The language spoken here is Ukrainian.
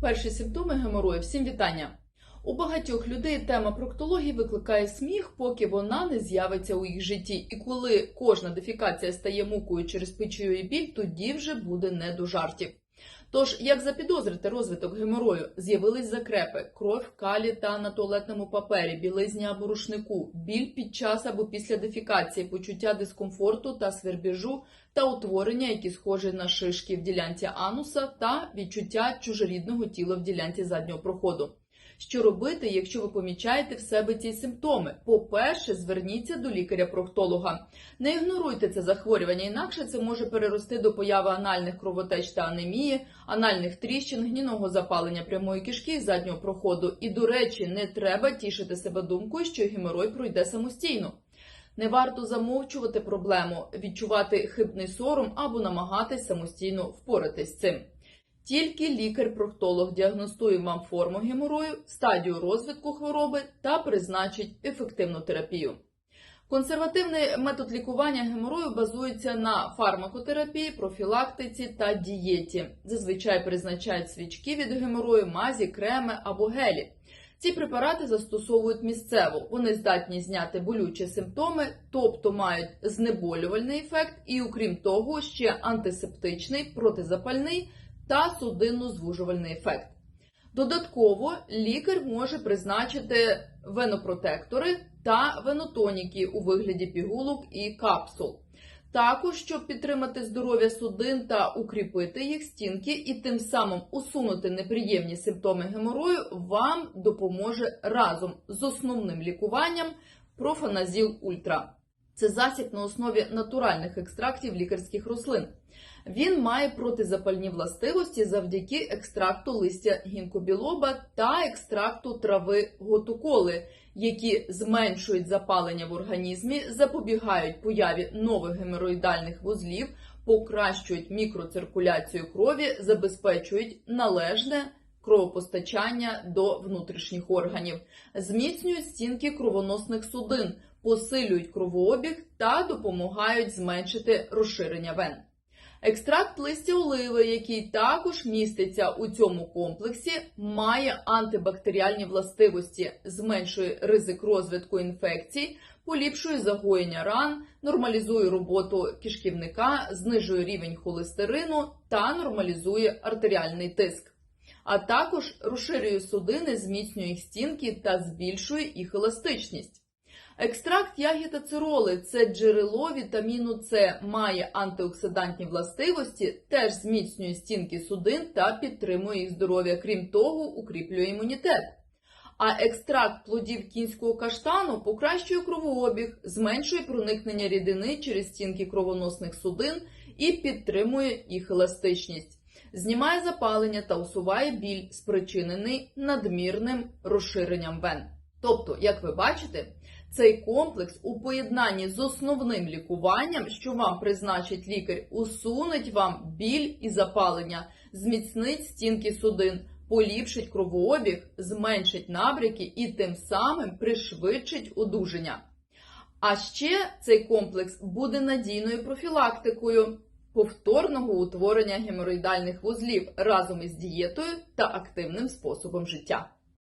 Перші симптоми геморою. Всім вітання. У багатьох людей тема проктології викликає сміх, поки вона не з'явиться у їх житті. І коли кожна дефікація стає мукою через печію і біль, тоді вже буде не до жартів. Тож, як запідозрити розвиток геморою, з'явились закрепи, кров калі та на туалетному папері, білизні або рушнику, біль під час або після дефікації, почуття дискомфорту та свербіжу та утворення, які схожі на шишки в ділянці ануса, та відчуття чужорідного тіла в ділянці заднього проходу. Що робити, якщо ви помічаєте в себе ці симптоми? По-перше, зверніться до лікаря-проктолога. Не ігноруйте це захворювання, інакше це може перерости до появи анальних кровотеч та анемії, анальних тріщин, гнійного запалення прямої кишки і заднього проходу. І, до речі, не треба тішити себе думкою, що геморой пройде самостійно. Не варто замовчувати проблему, відчувати хибний сором або намагатись самостійно впоратись з цим. Тільки лікар-проктолог діагностує вам форму геморою, стадію розвитку хвороби та призначить ефективну терапію. Консервативний метод лікування геморою базується на фармакотерапії, профілактиці та дієті. Зазвичай призначають свічки від геморою, мазі, креми або гелі. Ці препарати застосовують місцево. Вони здатні зняти болючі симптоми, тобто мають знеболювальний ефект, і, окрім того, ще антисептичний, протизапальний та судинно-звужувальний ефект. Додатково лікар може призначити венопротектори та венотоніки у вигляді пігулок і капсул. Також, щоб підтримати здоров'я судин та укріпити їх стінки, і тим самим усунути неприємні симптоми геморою, вам допоможе разом з основним лікуванням профаназіл Ультра. Це засіб на основі натуральних екстрактів лікарських рослин. Він має протизапальні властивості завдяки екстракту листя гінкобілоба та екстракту трави готуколи, які зменшують запалення в організмі, запобігають появі нових геморроїдальних вузлів, покращують мікроциркуляцію крові, забезпечують належне кровопостачання до внутрішніх органів, зміцнюють стінки кровоносних судин, посилюють кровообіг та допомагають зменшити розширення вен. Екстракт листя оливи, який також міститься у цьому комплексі, має антибактеріальні властивості, зменшує ризик розвитку інфекцій, поліпшує загоєння ран, нормалізує роботу кишківника, знижує рівень холестерину та нормалізує артеріальний тиск. А також розширює судини, зміцнює їх стінки та збільшує їх еластичність. Екстракт ягід ацероли – це джерело вітаміну С, має антиоксидантні властивості, теж зміцнює стінки судин та підтримує їх здоров'я, крім того, укріплює імунітет. А екстракт плодів кінського каштану покращує кровообіг, зменшує проникнення рідини через стінки кровоносних судин і підтримує їх еластичність, знімає запалення та усуває біль, спричинений надмірним розширенням вен. Тобто, як ви бачите, цей комплекс у поєднанні з основним лікуванням, що вам призначить лікар, усунеть вам біль і запалення, зміцнить стінки судин, поліпшить кровообіг, зменшить набряки і тим самим пришвидшить одужання. А ще цей комплекс буде надійною профілактикою повторного утворення геморроїдальних вузлів разом із дієтою та активним способом життя.